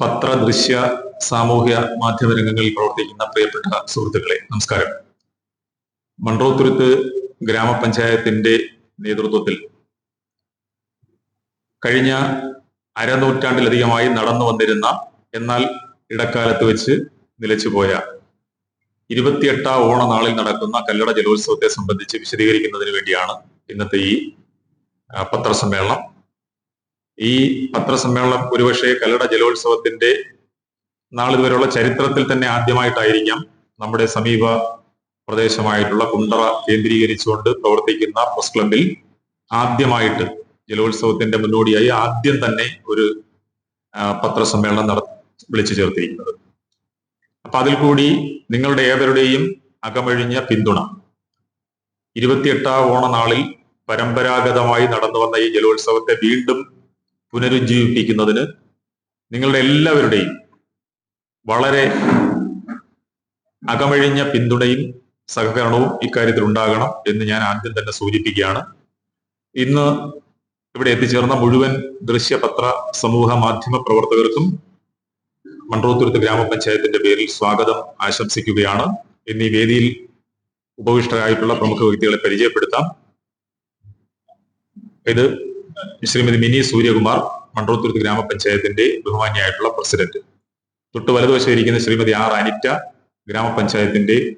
പത്ര ദൃശ്യ സാമൂഹ്യ മാധ്യമ രംഗങ്ങളിൽ പ്രവർത്തിക്കുന്ന പ്രിയപ്പെട്ട സുഹൃത്തുക്കളെ നമസ്കാരം. മൺറോത്തുരുത്ത് ഗ്രാമപഞ്ചായത്തിന്റെ നേതൃത്വത്തിൽ കഴിഞ്ഞ അരനൂറ്റാണ്ടിലധികമായി നടന്നു വന്നിരുന്ന എന്നാൽ ഇടക്കാലത്ത് വെച്ച് നിലച്ചുപോയ ഇരുപത്തിയെട്ടാം ഓണനാളിൽ നടക്കുന്ന കല്ലട ജലോത്സവത്തെ സംബന്ധിച്ച് വിശദീകരിക്കുന്നതിന് വേണ്ടിയാണ് ഇന്നത്തെ ഈ പത്രസമ്മേളനം. ഈ പത്രസമ്മേളനം ഒരുപക്ഷെ കല്ലട ജലോത്സവത്തിന്റെ നാളിതുവരെയുള്ള ചരിത്രത്തിൽ തന്നെ ആദ്യമായിട്ടായിരിക്കാം നമ്മുടെ സമീപ പ്രദേശമായിട്ടുള്ള കുണ്ടറ കേന്ദ്രീകരിച്ചുകൊണ്ട് പ്രവർത്തിക്കുന്ന പ്രസ് ക്ലബിൽ ആദ്യമായിട്ട് ജലോത്സവത്തിന്റെ മുന്നോടിയായി ആദ്യം തന്നെ ഒരു പത്രസമ്മേളനം നട വിളിച്ചു ചേർത്തിരിക്കുന്നത്. അപ്പൊ അതിൽ കൂടി നിങ്ങളുടെ ഏവരുടെയും അകമഴിഞ്ഞ പിന്തുണ. ഇരുപത്തിയെട്ടാം ഓണനാളിൽ പരമ്പരാഗതമായി നടന്നു വന്ന ഈ ജലോത്സവത്തെ വീണ്ടും പുനരുജ്ജീവിപ്പിക്കുന്നതിന് നിങ്ങളുടെ എല്ലാവരുടെയും വളരെ അകമഴിഞ്ഞ പിന്തുണയും സഹകരണവും ഇക്കാര്യത്തിൽ ഉണ്ടാകണം എന്ന് ഞാൻ ആദ്യം തന്നെ സൂചിപ്പിക്കുകയാണ്. ഇന്ന് ഇവിടെ എത്തിച്ചേർന്ന മുഴുവൻ ദൃശ്യപത്ര സമൂഹ മാധ്യമ പ്രവർത്തകർക്കും മൺട്രോത്തുരുത്ത് ഗ്രാമപഞ്ചായത്തിന്റെ പേരിൽ സ്വാഗതം ആശംസിക്കുകയാണ്. എന്നീ വേദിയിൽ ഉപവിഷ്ടരായിട്ടുള്ള പ്രമുഖ വ്യക്തികളെ പരിചയപ്പെടുത്താം. ഇത് ശ്രീമതി മിനി സൂര്യകുമാർ മൺട്രോത്തുരുത്ത് ഗ്രാമപഞ്ചായത്തിന്റെ ബഹുമാന്യായിട്ടുള്ള പ്രസിഡന്റ്. തൊട്ട് വലതുവശം ഇരിക്കുന്ന ശ്രീമതി ആർ അനിറ്റ ഗ്രാമപഞ്ചായത്തിന്റെ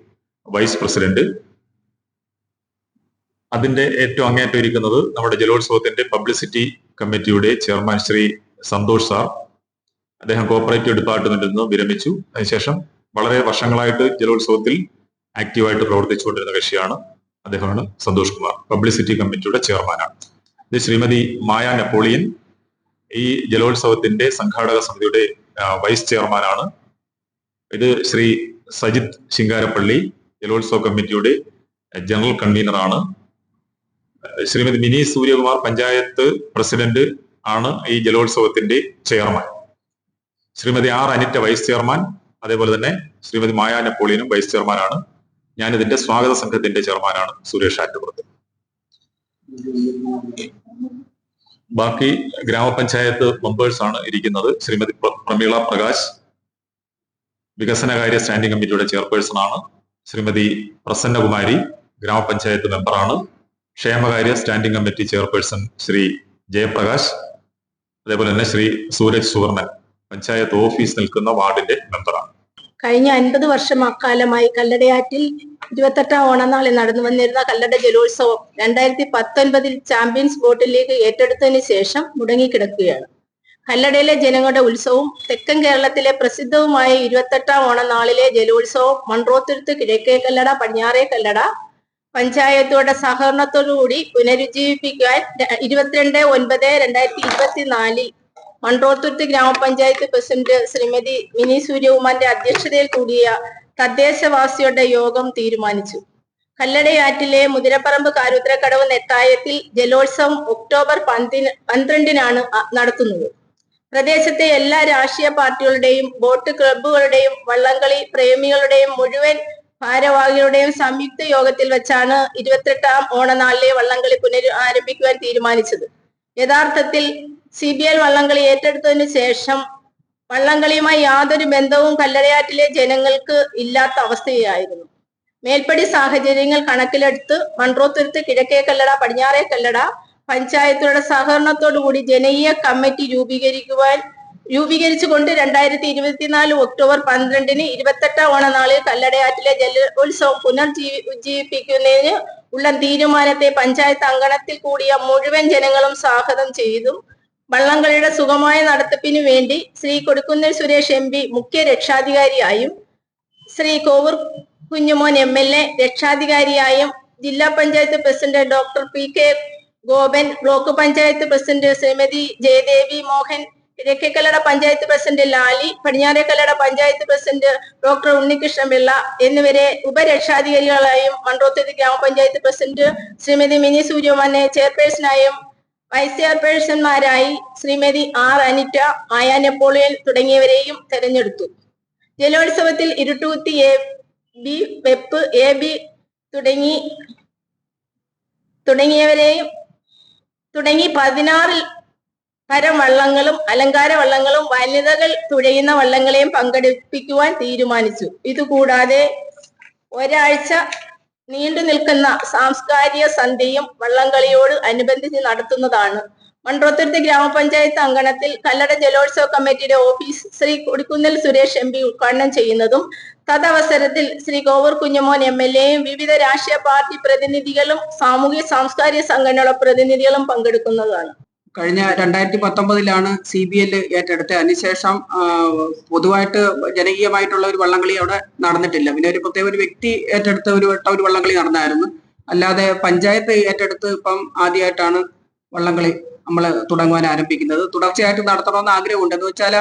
വൈസ് പ്രസിഡന്റ്. അതിന്റെ ഏറ്റവും അങ്ങേറ്റം ഇരിക്കുന്നത് നമ്മുടെ ജലോത്സവത്തിന്റെ publicity committee chairman Shri Santosh sir. അദ്ദേഹം കോപ്പറേറ്റീവ് ഡിപ്പാർട്ട്മെന്റിൽ നിന്ന് വിരമിച്ചു. അതിനുശേഷം വളരെ വർഷങ്ങളായിട്ട് ജലോത്സവത്തിൽ ആക്റ്റീവായിട്ട് പ്രവർത്തിച്ചുകൊണ്ടിരുന്ന കക്ഷിയാണ് അദ്ദേഹമാണ് സന്തോഷ് കുമാർ. പബ്ലിസിറ്റി കമ്മിറ്റിയുടെ ചെയർമാനാണ്. ഇത് ശ്രീമതി മായ നെപ്പോളിയൻ. ഈ ജലോത്സവത്തിന്റെ സംഘാടക സമിതിയുടെ വൈസ് ചെയർമാനാണ്. ഇത് ശ്രീ സജിത് ശിങ്കാരപ്പള്ളി ജലോത്സവ കമ്മിറ്റിയുടെ ജനറൽ കൺവീനറാണ്. ശ്രീമതി മിനി സൂര്യകുമാർ പഞ്ചായത്ത് പ്രസിഡന്റ് ആണ് ഈ ജലോത്സവത്തിന്റെ chairman. Shrimati R Anitha vice chairman അതേപോലെ തന്നെ ശ്രീമതി മായ നെപ്പോളിയനും വൈസ് ചെയർമാനാണ്. ഞാനിതിന്റെ സ്വാഗത സംഘത്തിന്റെ ചെയർമാനാണ് സുരേഷ് ആറ്റുപുറത്ത്. ബാക്കി ഗ്രാമപഞ്ചായത്ത് മെമ്പേഴ്സ് ആണ് ഇരിക്കുന്നത്. ശ്രീമതി പ്ര- പ്രമീള പ്രകാശ് വികസനകാര്യ സ്റ്റാൻഡിംഗ് കമ്മിറ്റിയുടെ ചെയർപേഴ്സൺ ആണ്. ശ്രീമതി പ്രസന്നകുമാരി ഗ്രാമപഞ്ചായത്ത് മെമ്പറാണ് ക്ഷേമകാര്യ standing committee chairperson Shri Jayaprakash അതേപോലെ തന്നെ ശ്രീ സൂരജ് സുവർണൻ പഞ്ചായത്ത് ഓഫീസ് നിൽക്കുന്ന വാർഡിന്റെ മെമ്പറാണ് കഴിഞ്ഞ അൻപത് വർഷം അക്കാലമായി കല്ലടയാറ്റിൽ ഇരുപത്തെട്ടാം ഓണനാളിൽ നടന്നു വന്നിരുന്ന കല്ലട ജലോത്സവം രണ്ടായിരത്തി പത്തൊൻപതിൽ ചാമ്പ്യൻസ് ബോട്ട് ലീഗ് ഏറ്റെടുത്തതിന് ശേഷം മുടങ്ങിക്കിടക്കുകയാണ്. കല്ലടയിലെ ജനങ്ങളുടെ ഉത്സവവും തെക്കൻ കേരളത്തിലെ പ്രസിദ്ധവുമായ ഇരുപത്തെട്ടാം ഓണനാളിലെ ജലോത്സവം മൺറോത്തുരുത്ത് കിഴക്കേ കല്ലട പടിഞ്ഞാറേ കല്ലട പഞ്ചായത്തോടെ സഹകരണത്തോടുകൂടി പുനരുജ്ജീവിപ്പിക്കാൻ ഇരുപത്തിരണ്ട് ഒൻപത് രണ്ടായിരത്തി ഇരുപത്തിനാലിൽ മൺറോത്തുരുത്ത് ഗ്രാമപഞ്ചായത്ത് പ്രസിഡന്റ് ശ്രീമതി മിനി സൂര്യകുമാറിന്റെ അധ്യക്ഷതയിൽ കൂടിയ തദ്ദേശവാസിയുടെ യോഗം തീരുമാനിച്ചു. കല്ലടയാറ്റിലെ മുതിരപ്പറമ്പ് കാരുദ്രക്കടവ് നെത്തായത്തിൽ ജലോത്സവം ഒക്ടോബർ പന്തിന് പന്ത്രണ്ടിനാണ് നടത്തുന്നത്. പ്രദേശത്തെ എല്ലാ രാഷ്ട്രീയ പാർട്ടികളുടെയും ബോട്ട് ക്ലബ്ബുകളുടെയും വള്ളംകളി പ്രേമികളുടെയും മുഴുവൻ ഭാരവാഹികളുടെയും സംയുക്ത യോഗത്തിൽ വെച്ചാണ് ഇരുപത്തെട്ടാം ഓണനാളിലെ വള്ളംകളി പുനരാരംഭിക്കുവാൻ തീരുമാനിച്ചത്. യഥാർത്ഥത്തിൽ സി ബി എൽ വള്ളംകളി ഏറ്റെടുത്തതിനു ശേഷം വള്ളംകളിയുമായി യാതൊരു ബന്ധവും കല്ലടയാറ്റിലെ ജനങ്ങൾക്ക് ഇല്ലാത്ത അവസ്ഥയായിരുന്നു. മേൽപ്പടി സാഹചര്യങ്ങൾ കണക്കിലെടുത്ത് മൺട്രോത്തുരുത്ത് കിഴക്കേ കല്ലട പടിഞ്ഞാറേ കല്ലട പഞ്ചായത്തുകളുടെ സഹകരണത്തോടുകൂടി ജനകീയ കമ്മിറ്റി രൂപീകരിക്കുവാൻ രൂപീകരിച്ചുകൊണ്ട് രണ്ടായിരത്തി ഇരുപത്തിനാല് ഒക്ടോബർ പന്ത്രണ്ടിന് ഇരുപത്തെട്ടാം ഓണനാളിൽ കല്ലടയാറ്റിലെ ജലോത്സവം പുനർജീവി ഉജ്ജീവിപ്പിക്കുന്നതിന് ഉള്ള തീരുമാനത്തെ പഞ്ചായത്ത് അങ്കണത്തിൽ കൂടിയ മുഴുവൻ ജനങ്ങളും സ്വാഗതം ചെയ്തു വള്ളംകളിയുടെ സുഗമമായ നടത്തിപ്പിനു വേണ്ടി ശ്രീ കൊടുക്കുന്നൽ സുരേഷ് എം പി മുഖ്യ രക്ഷാധികാരിയായും Shri Kovoor Kunjumon M L A രക്ഷാധികാരിയായും ജില്ലാ panchayat president doctor P K Gopan block panchayat president Shrimati Jayadevi Mohan Kizhakkekallada panchayat president Lali Padinjarekallada panchayat president doctor Unnikrishnan Pillai എന്നിവരെ ഉപരക്ഷാധികാരികളായും മൺട്രോത്തുരുത്ത് ഗ്രാമപഞ്ചായത്ത് പ്രസിഡന്റ് ശ്രീമതി മിനി സൂര്യമാനെ ചെയർപേഴ്സണായും vice ചെയർപേഴ്സൺമാരായി Shrimati R Anitha Maya Napoleon തുടങ്ങിയവരെയും തെരഞ്ഞെടുത്തു. ജലോത്സവത്തിൽ ഇരുട്ടൂത്തി എ ബി വെപ്പ് എ ബി തുടങ്ങി തുടങ്ങിയവരെയും തുടങ്ങി പതിനാറിൽ തരം വള്ളങ്ങളും അലങ്കാര വള്ളങ്ങളും വനിതകൾ തുഴയുന്ന വള്ളങ്ങളെയും പങ്കെടുപ്പിക്കുവാൻ തീരുമാനിച്ചു. ഇതുകൂടാതെ ഒരാഴ്ച നീണ്ടു നിൽക്കുന്ന സാംസ്കാരിക സന്ധ്യയും വള്ളംകളിയോട് അനുബന്ധിച്ച് നടത്തുന്നതാണ്. മൺട്രോത്തുരുത്ത് ഗ്രാമപഞ്ചായത്ത് അങ്കണത്തിൽ കല്ലട ജലോത്സവ കമ്മിറ്റിയുടെ office Shri Kodikunnil Suresh M P ഉദ്ഘാടനം ചെയ്യുന്നതും തദവസരത്തിൽ ശ്രീ കോവൂർ കുഞ്ഞുമോൻ എം എൽ എയും വിവിധ രാഷ്ട്രീയ പാർട്ടി പ്രതിനിധികളും സാമൂഹ്യ സാംസ്കാരിക സംഘടനകളുടെ പ്രതിനിധികളും പങ്കെടുക്കുന്നതാണ്. കഴിഞ്ഞ രണ്ടായിരത്തി പത്തൊമ്പതിലാണ് സി ബി എൽ ഏറ്റെടുത്തത്. അതിനുശേഷം പൊതുവായിട്ട് ജനകീയമായിട്ടുള്ള ഒരു വള്ളംകളി അവിടെ നടന്നിട്ടില്ല. പിന്നെ ഒരു പ്രത്യേക ഒരു വ്യക്തി ഏറ്റെടുത്ത ഒരു വട്ടം ഒരു വള്ളംകളി നടന്നായിരുന്നു. അല്ലാതെ പഞ്ചായത്ത് ഏറ്റെടുത്ത് ഇപ്പം ആദ്യമായിട്ടാണ് വള്ളംകളി നമ്മൾ തുടങ്ങുവാൻ ആരംഭിക്കുന്നത്. തുടർച്ചയായിട്ട് നടത്തണമെന്ന് ആഗ്രഹമുണ്ട്. എന്ന് വെച്ചാൽ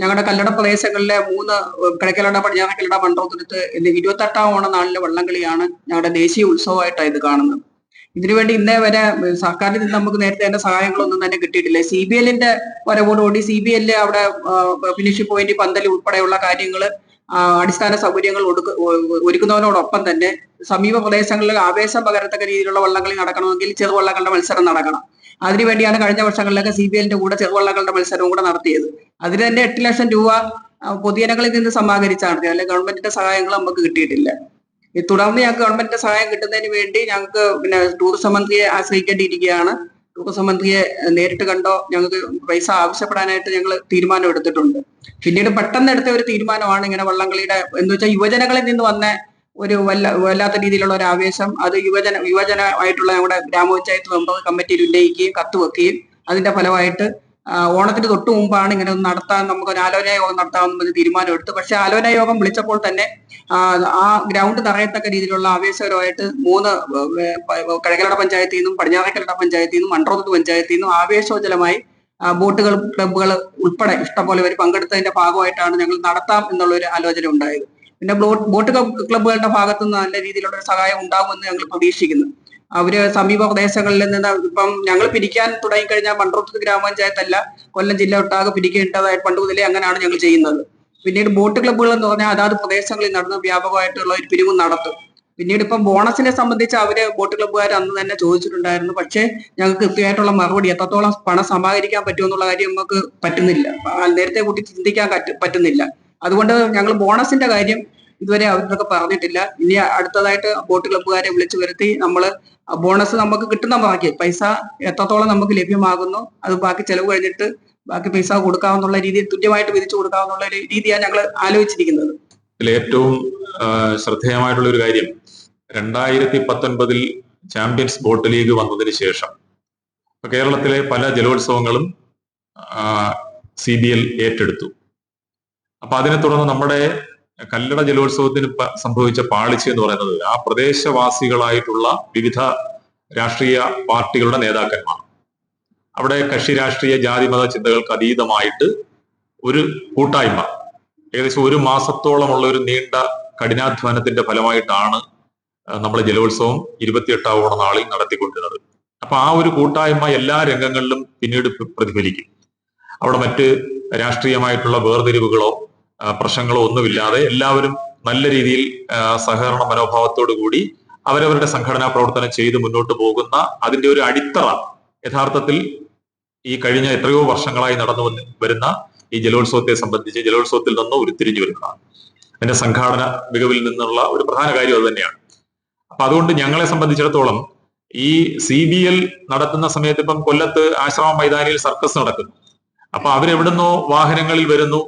ഞങ്ങളുടെ കല്ലട പ്രദേശങ്ങളിലെ മൂന്ന് കിഴക്കലട പടിഞ്ഞാറ കല്ലട മണ്ഡലത്തിനടുത്ത് ഇരുപത്തെട്ടാം ഓണ നാളിലെ വള്ളംകളിയാണ് ഞങ്ങളുടെ ദേശീയ ഉത്സവമായിട്ടാണ് ഇത് കാണുന്നത്. ഇതിനുവേണ്ടി ഇന്നേ വരെ സർക്കാരിൽ നിന്ന് നമുക്ക് നേരത്തെ തന്നെ സഹായങ്ങളൊന്നും തന്നെ കിട്ടിയിട്ടില്ല. സി ബി എല്ലിന്റെ വരവോടുകൂടി സി ബി എല്ലിൽ അവിടെ ഫിനിഷ് പോയിന്റ് പന്തൽ ഉൾപ്പെടെയുള്ള കാര്യങ്ങൾ അടിസ്ഥാന സൗകര്യങ്ങൾ ഒരുക്കുന്നതിനോടൊപ്പം തന്നെ സമീപ പ്രദേശങ്ങളിൽ ആവേശം പകരത്തക്ക രീതിയിലുള്ള വള്ളംകളി നടക്കണമെങ്കിൽ ചെറുവള്ളങ്ങളുടെ മത്സരം നടക്കണം. അതിനുവേണ്ടിയാണ് കഴിഞ്ഞ വർഷങ്ങളിലൊക്കെ സി ബി എല്ലിന്റെ കൂടെ ചെറുവള്ളങ്ങളുടെ മത്സരവും കൂടെ നടത്തിയത്. അതിന് തന്നെ എട്ട് ലക്ഷം രൂപ പൊതുജനങ്ങളിൽ നിന്ന് സമാഹരിച്ചാണ് അല്ലെങ്കിൽ ഗവൺമെന്റിന്റെ സഹായങ്ങൾ നമുക്ക് കിട്ടിയിട്ടില്ല. തുടർന്ന് ഞങ്ങൾക്ക് ഗവൺമെന്റിന്റെ സഹായം കിട്ടുന്നതിന് വേണ്ടി ഞങ്ങൾക്ക് പിന്നെ ടൂറിസം മന്ത്രിയെ ആശ്രയിക്കേണ്ടിയിരിക്കുകയാണ്. ടൂറിസം മന്ത്രിയെ നേരിട്ട് കണ്ടോ? ഞങ്ങൾക്ക് പൈസ ആവശ്യപ്പെടാനായിട്ട് ഞങ്ങൾ തീരുമാനം എടുത്തിട്ടുണ്ട്. പിന്നീട് പെട്ടെന്ന് എടുത്ത ഒരു തീരുമാനമാണ് ഇങ്ങനെ വള്ളംകളിയുടെ എന്ന് വെച്ചാൽ യുവജനങ്ങളിൽ നിന്ന് വന്ന ഒരു വല്ല വല്ലാത്ത രീതിയിലുള്ള ഒരു ആവേശം. അത് യുവജന യുവജനമായിട്ടുള്ള നമ്മുടെ ഗ്രാമപഞ്ചായത്ത് മെമ്പർ കമ്മിറ്റിയിൽ ഉന്നയിക്കുകയും കത്ത് വെക്കുകയും അതിന്റെ ഫലമായിട്ട് ഓണത്തിന് തൊട്ട് മുമ്പാണ് ഇങ്ങനെ ഒന്ന് നടത്താൻ നമുക്ക് ഒരു ആലോചന യോഗം നടത്താമെന്ന് പറഞ്ഞ് തീരുമാനമെടുത്തു പക്ഷെ ആലോചന യോഗം വിളിച്ചപ്പോൾ തന്നെ ആ, ഗ്രൗണ്ട് നിറയത്തക്ക രീതിയിലുള്ള ആവേശകരമായിട്ട് മൂന്ന് കിഴക്കലട പഞ്ചായത്തിൽ നിന്നും പടിഞ്ഞാറക്കലട പഞ്ചായത്തിൽ നിന്നും മൺട്രോത്ത് പഞ്ചായത്തിൽ നിന്നും ആവേശോജലമായി ബോട്ടുകൾ ക്ലബ്ബുകൾ ഉൾപ്പെടെ ഇഷ്ടംപോലെ പേര് പങ്കെടുത്തതിന്റെ ഭാഗമായിട്ടാണ് ഞങ്ങൾ നടത്താം എന്നുള്ള ഒരു ആലോചന ഉണ്ടായത്. പിന്നെ ബോട്ട് ബോട്ട് ക്ലബ് ക്ലബ്ബുകളുടെ ഭാഗത്തുനിന്ന് നല്ല രീതിയിലുള്ള ഒരു സഹായം ഉണ്ടാകുമെന്ന് ഞങ്ങൾ പ്രതീക്ഷിക്കുന്നു. അവർ സമീപ പ്രദേശങ്ങളിൽ നിന്ന് ഇപ്പം ഞങ്ങൾ പിരിക്കാൻ തുടങ്ങിക്കഴിഞ്ഞാൽ മൺട്രോത്ത് ഗ്രാമപഞ്ചായത്തല്ല കൊല്ലം ജില്ല ഒട്ടാകെ പിരിക്കേണ്ടതായിട്ട് പണ്ട് മുതലേ അങ്ങനെയാണ് ഞങ്ങൾ ചെയ്യുന്നത്. പിന്നീട് ബോട്ട് ക്ലബ്ബുകൾ എന്ന് പറഞ്ഞാൽ അതാത് പ്രദേശങ്ങളിൽ നടന്ന് വ്യാപകമായിട്ടുള്ള ഒരു പിരിവ് നടത്തും. പിന്നീട് ഇപ്പം ബോണസിനെ സംബന്ധിച്ച് അവർ ബോട്ട് ക്ലബ്ബുകാർ അന്ന് തന്നെ ചോദിച്ചിട്ടുണ്ടായിരുന്നു. പക്ഷേ ഞങ്ങൾക്ക് കൃത്യമായിട്ടുള്ള മറുപടി എത്രത്തോളം പണം സമാഹരിക്കാൻ പറ്റുമെന്നുള്ള കാര്യം നമുക്ക് പറ്റുന്നില്ല. നേരത്തെ കൂട്ടി ചിന്തിക്കാൻ പറ്റുന്നില്ല. അതുകൊണ്ട് ഞങ്ങൾ ബോണസിന്റെ കാര്യം ഇതുവരെ അവരോടൊക്കെ പറഞ്ഞിട്ടില്ല. ഇനി അടുത്തതായിട്ട് ബോട്ട് ക്ലബ്ബുകാരെ വിളിച്ചു വരുത്തി നമ്മൾ ബോണസ് നമുക്ക് കിട്ടുന്ന ബാക്കി പൈസ എത്രത്തോളം നമുക്ക് ലഭ്യമാകുന്നു അത് ബാക്കി ചെലവ് കഴിഞ്ഞിട്ട് ബാക്കി പൈസ കൊടുക്കാവുന്നുള്ള രീതിയിൽ തുല്യമായിട്ട് വിധിച്ചു കൊടുക്കാവുന്നുള്ള ഒരു രീതിയാണ് ഞങ്ങൾ ആലോചിച്ചിരിക്കുന്നത്. ഏറ്റവും ശ്രദ്ധേയമായിട്ടുള്ള ഒരു കാര്യം രണ്ടായിരത്തി പത്തൊൻപതിൽ ചാമ്പ്യൻസ് ബോട്ട് ലീഗ് വന്നതിന് ശേഷം കേരളത്തിലെ പല ജലോത്സവങ്ങളും സി ബി എൽ ഏറ്റെടുത്തു. അപ്പൊ അതിനെ തുടർന്ന് നമ്മുടെ കല്ലട ജലോത്സവത്തിന് സംഭവിച്ച പാളിച്ച എന്ന് പറയുന്നത് ആ പ്രദേശവാസികളായിട്ടുള്ള വിവിധ രാഷ്ട്രീയ പാർട്ടികളുടെ നേതാക്കന്മാർ. അവിടെ കക്ഷി രാഷ്ട്രീയ ജാതിമത ചിന്തകൾക്ക് അതീതമായിട്ട് ഒരു കൂട്ടായ്മ ഏകദേശം ഒരു മാസത്തോളമുള്ള ഒരു നീണ്ട കഠിനാധ്വാനത്തിന്റെ ഫലമായിട്ടാണ് നമ്മൾ ജലോത്സവം ഇരുപത്തിയെട്ടാം നാളിൽ നടത്തിക്കൊണ്ടിരുന്നത്. അപ്പൊ ആ ഒരു കൂട്ടായ്മ എല്ലാ രംഗങ്ങളിലും പിന്നീട് പ്രതിഫലിക്കും. അവിടെ മറ്റ് രാഷ്ട്രീയമായിട്ടുള്ള വേർതിരിവുകളോ പ്രശ്നങ്ങളോ ഒന്നുമില്ലാതെ എല്ലാവരും നല്ല രീതിയിൽ സഹകരണ മനോഭാവത്തോടു കൂടി അവരവരുടെ സംഘടനാ പ്രവർത്തനം ചെയ്ത് മുന്നോട്ട് പോകുന്ന അതിന്റെ ഒരു അടിത്തറ യഥാർത്ഥത്തിൽ ഈ കഴിഞ്ഞ എത്രയോ വർഷങ്ങളായി നടന്നു വരുന്ന ഈ ജലോത്സവത്തെ സംബന്ധിച്ച് ജലോത്സവത്തിൽ നിന്ന് ഉരുത്തിരിഞ്ഞു വരുന്നതാണ്. അതിന്റെ സംഘാടന മികവിൽ നിന്നുള്ള ഒരു പ്രധാന കാര്യം അത് തന്നെയാണ്. അപ്പൊ അതുകൊണ്ട് ഞങ്ങളെ സംബന്ധിച്ചിടത്തോളം ഈ സി ബി എൽ നടത്തുന്ന സമയത്ത് ഇപ്പം കൊല്ലത്ത് ആശ്രമ മൈതാനിയിൽ സർക്കസ് നടക്കുന്നു. അപ്പൊ അവരെവിടുന്നോ വാഹനങ്ങളിൽ വരുന്നു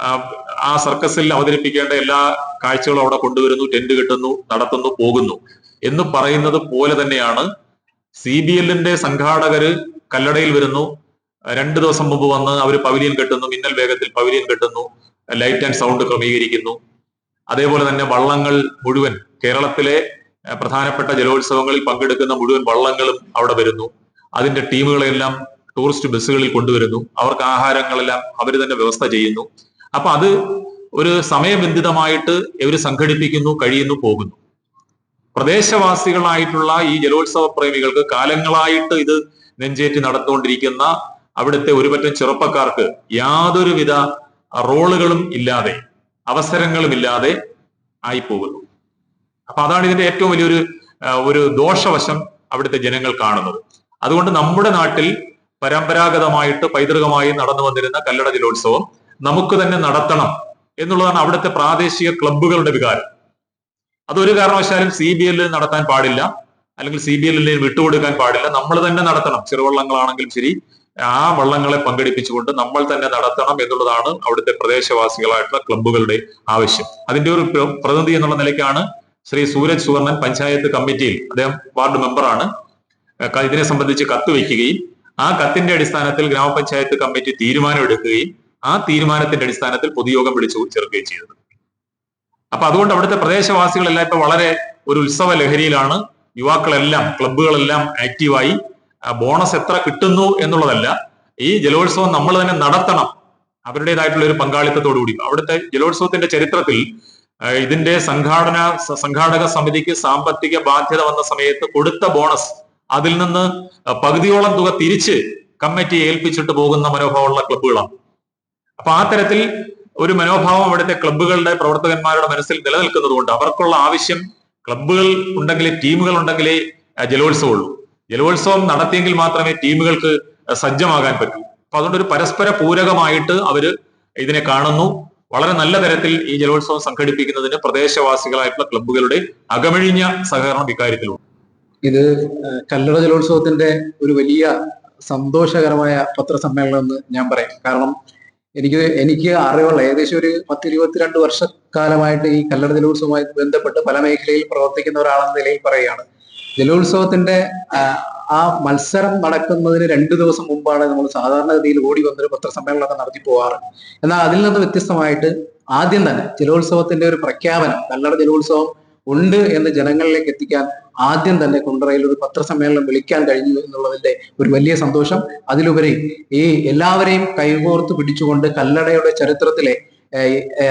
ആ, സർക്കസിൽ അവതരിപ്പിക്കേണ്ട എല്ലാ കാഴ്ചകളും അവിടെ കൊണ്ടുവരുന്നു ടെന്റ് കിട്ടുന്നു നടത്തുന്നു പോകുന്നു. എന്ന് പറയുന്നത് പോലെ തന്നെയാണ് സി ബി എല്ലിന്റെ സംഘാടകര് കല്ലടയിൽ വരുന്നു. രണ്ട് ദിവസം മുമ്പ് വന്ന് അവർ പവിലിയൻ കെട്ടുന്നു മിന്നൽ വേഗത്തിൽ പവിലിയൻ കെട്ടുന്നു ലൈറ്റ് ആൻഡ് സൗണ്ട് ക്രമീകരിക്കുന്നു. അതേപോലെ തന്നെ വള്ളങ്ങൾ മുഴുവൻ കേരളത്തിലെ പ്രധാനപ്പെട്ട ജലോത്സവങ്ങളിൽ പങ്കെടുക്കുന്ന മുഴുവൻ വള്ളങ്ങളും അവിടെ വരുന്നു. അതിന്റെ ടീമുകളെല്ലാം ടൂറിസ്റ്റ് ബസ്സുകളിൽ കൊണ്ടുവരുന്നു. അവർക്ക് ആഹാരങ്ങളെല്ലാം അവർ തന്നെ വ്യവസ്ഥ ചെയ്യുന്നു. അപ്പൊ അത് ഒരു സമയബന്ധിതമായിട്ട് ഇവർ സംഘടിപ്പിക്കുന്നു കഴിയുന്നു പോകുന്നു. പ്രദേശവാസികളായിട്ടുള്ള ഈ ജലോത്സവ പ്രേമികൾക്ക് കാലങ്ങളായിട്ട് ഇത് നെഞ്ചേറ്റി നടന്നുകൊണ്ടിരിക്കുന്ന അവിടുത്തെ ഒരുപറ്റം ചെറുപ്പക്കാർക്ക് യാതൊരുവിധ റോളുകളും ഇല്ലാതെ അവസരങ്ങളും ഇല്ലാതെ ആയി പോകുന്നു അപ്പൊ അതാണ് ഇതിന്റെ ഏറ്റവും വലിയൊരു ഒരു ദോഷവശം അവിടുത്തെ ജനങ്ങൾ കാണുന്നത്. അതുകൊണ്ട് നമ്മുടെ നാട്ടിൽ പരമ്പരാഗതമായിട്ട് പൈതൃകമായി നടന്നു വന്നിരുന്ന കല്ലട ജലോത്സവം നമുക്ക് തന്നെ നടത്തണം എന്നുള്ളതാണ് അവിടുത്തെ പ്രാദേശിക ക്ലബ്ബുകളുടെ വികാരം. അതൊരു കാരണവശാലും സി ബി എല്ലിൽ നടത്താൻ പാടില്ല. അല്ലെങ്കിൽ സി ബി എല്ലിൽ വിട്ടുകൊടുക്കാൻ പാടില്ല. നമ്മൾ തന്നെ നടത്തണം. ചെറുവള്ളങ്ങളാണെങ്കിലും ശരി ആ വള്ളങ്ങളെ പങ്കെടുപ്പിച്ചുകൊണ്ട് നമ്മൾ തന്നെ നടത്തണം എന്നുള്ളതാണ് അവിടുത്തെ പ്രദേശവാസികളായിട്ടുള്ള ക്ലബ്ബുകളുടെ ആവശ്യം. അതിന്റെ ഒരു പ്ര- പ്രതിനിധി എന്നുള്ള നിലയ്ക്കാണ് ശ്രീ സൂരജ് സുവർണൻ പഞ്ചായത്ത് കമ്മിറ്റിയിൽ അദ്ദേഹം വാർഡ് മെമ്പറാണ്. ഇതിനെ സംബന്ധിച്ച് കത്ത് വയ്ക്കുകയും ആ കത്തിന്റെ അടിസ്ഥാനത്തിൽ ഗ്രാമപഞ്ചായത്ത് കമ്മിറ്റി തീരുമാനമെടുക്കുകയും ആ തീരുമാനത്തിന്റെ അടിസ്ഥാനത്തിൽ പൊതുയോഗം വിളിച്ചു ചേർക്കുകയും ചെയ്തത്. അപ്പൊ അതുകൊണ്ട് അവിടുത്തെ പ്രദേശവാസികളെല്ലാം ഇപ്പൊ വളരെ ഒരു ഉത്സവ ലഹരിയിലാണ് യുവാക്കളെല്ലാം ക്ലബ്ബുകളെല്ലാം ആക്റ്റീവായി. ബോണസ് എത്ര കിട്ടുന്നു എന്നുള്ളതല്ല ഈ ജലോത്സവം നമ്മൾ തന്നെ നടത്തണം. അവരുടേതായിട്ടുള്ള ഒരു പങ്കാളിത്തത്തോടു കൂടി. അവിടുത്തെ ജലോത്സവത്തിന്റെ ചരിത്രത്തിൽ ഇതിന്റെ സംഘാടന സംഘാടക സമിതിക്ക് സാമ്പത്തിക ബാധ്യത വന്ന സമയത്ത് കൊടുത്ത ബോണസ് അതിൽ നിന്ന് പകുതിയോളം തുക തിരിച്ച് കമ്മിറ്റി ഏൽപ്പിച്ചിട്ട് പോകുന്ന മനോഭാവമുള്ള ക്ലബ്ബുകളാണ്. അപ്പൊ ആ തരത്തിൽ ഒരു മനോഭാവം അവിടുത്തെ ക്ലബ്ബുകളുടെ പ്രവർത്തകന്മാരുടെ മനസ്സിൽ നിലനിൽക്കുന്നത് കൊണ്ട് അവർക്കുള്ള ആവശ്യം ക്ലബ്ബുകൾ ഉണ്ടെങ്കിലേ ടീമുകൾ ഉണ്ടെങ്കിലേ ജലോത്സവമുള്ളൂ. ജലോത്സവം നടത്തിയെങ്കിൽ മാത്രമേ ടീമുകൾക്ക് സജ്ജമാകാൻ പറ്റൂ. അപ്പൊ അതുകൊണ്ട് ഒരു പരസ്പര പൂരകമായിട്ട് അവർ ഇതിനെ കാണുന്നു. വളരെ നല്ല തരത്തിൽ ഈ ജലോത്സവം സംഘടിപ്പിക്കുന്നതിന് പ്രദേശവാസികളായിട്ടുള്ള ക്ലബ്ബുകളുടെ അകമഴിഞ്ഞ സഹകരണം ഇക്കാര്യത്തിലുണ്ട്. ഇത് കല്ലട ജലോത്സവത്തിന്റെ ഒരു വലിയ സന്തോഷകരമായ പത്രസമ്മേളനം എന്ന് ഞാൻ പറയാം. കാരണം എനിക്ക് എനിക്ക് അറിവുള്ള ഏകദേശം ഒരു പത്ത് ഇരുപത്തിരണ്ട് വർഷക്കാലമായിട്ട് ഈ കല്ലട ജലോത്സവവുമായി ബന്ധപ്പെട്ട് പല മേഖലയിൽ പ്രവർത്തിക്കുന്ന ഒരാളെന്ന നിലയിൽ പറയുകയാണ്. ജലോത്സവത്തിന്റെ ആ, ആ മത്സരം നടക്കുന്നതിന് രണ്ടു ദിവസം മുമ്പാണ് നമ്മൾ സാധാരണഗതിയിൽ ഓടി വന്നൊരു പത്രസമ്മേളനമൊക്കെ നടത്തി പോവാറ് എന്നാൽ അതിൽ നിന്ന് വ്യത്യസ്തമായിട്ട് ആദ്യം തന്നെ ജലോത്സവത്തിന്റെ ഒരു പ്രഖ്യാപനം കല്ലട ജലോത്സവം ഉണ്ട് എന്ന് ജനങ്ങളിലേക്ക് എത്തിക്കാൻ ആദ്യം തന്നെ കുണ്ടറയിൽ ഒരു പത്രസമ്മേളനം വിളിക്കാൻ കഴിഞ്ഞു എന്നുള്ളതിന്റെ ഒരു വലിയ സന്തോഷം. അതിലുപരി ഈ എല്ലാവരെയും കൈകോർത്ത് പിടിച്ചുകൊണ്ട് കല്ലടയുടെ ചരിത്രത്തിലെ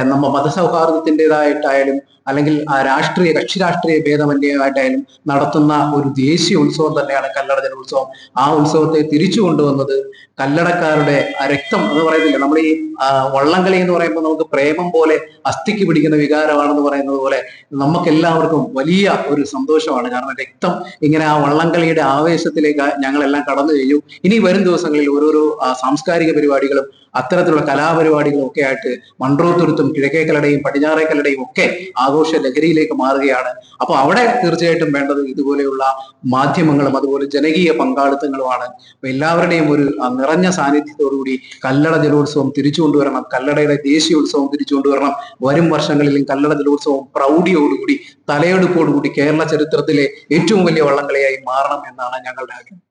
നമ്മ മതസൗഹാർദ്ദത്തിന്റെതായിട്ടായാലും അല്ലെങ്കിൽ ആ രാഷ്ട്രീയ കക്ഷി രാഷ്ട്രീയ ഭേദമന്യമായിട്ടായാലും നടത്തുന്ന ഒരു ദേശീയ ഉത്സവം തന്നെയാണ് കല്ലട ജനോത്സവം. ആ ഉത്സവത്തെ തിരിച്ചു കൊണ്ടുവന്നത് കല്ലടക്കാരുടെ രക്തം എന്ന് പറയുന്നില്ല. നമ്മൾ ഈ വള്ളംകളി എന്ന് പറയുമ്പോൾ നമുക്ക് പ്രേമം പോലെ അസ്ഥിക്ക് പിടിക്കുന്ന വികാരമാണെന്ന് പറയുന്നത് പോലെ നമുക്ക് എല്ലാവർക്കും വലിയ ഒരു സന്തോഷമാണ്. കാരണം രക്തം ഇങ്ങനെ ആ വള്ളംകളിയുടെ ആവേശത്തിലേക്ക് ഞങ്ങളെല്ലാം കടന്നു കഴിഞ്ഞു ഇനി വരും ദിവസങ്ങളിൽ ഓരോരോ സാംസ്കാരിക പരിപാടികളും അത്തരത്തിലുള്ള കലാപരിപാടികളും ഒക്കെ ആയിട്ട് മൺട്രോത്തുരുത്തും കിഴക്കേക്കലടയും പടിഞ്ഞാറേക്കലടയും ഒക്കെ ആഘോഷ ലഹരിയിലേക്ക് മാറുകയാണ്. അപ്പൊ അവിടെ തീർച്ചയായിട്ടും വേണ്ടത് ഇതുപോലെയുള്ള മാധ്യമങ്ങളും അതുപോലെ ജനകീയ പങ്കാളിത്തങ്ങളുമാണ്. എല്ലാവരുടെയും ഒരു നിറഞ്ഞ സാന്നിധ്യത്തോടുകൂടി കല്ലട ജലോത്സവം തിരിച്ചു കൊണ്ടുവരണം. കല്ലടയുടെ ദേശീയ ഉത്സവം വരും വർഷങ്ങളിലും കല്ലട ജലോത്സവം പ്രൗഢിയോടുകൂടി തലയെടുപ്പോടുകൂടി കേരള ചരിത്രത്തിലെ ഏറ്റവും വലിയ വള്ളംകളിയായി മാറണം എന്നാണ് ഞങ്ങളുടെ ആഗ്രഹം.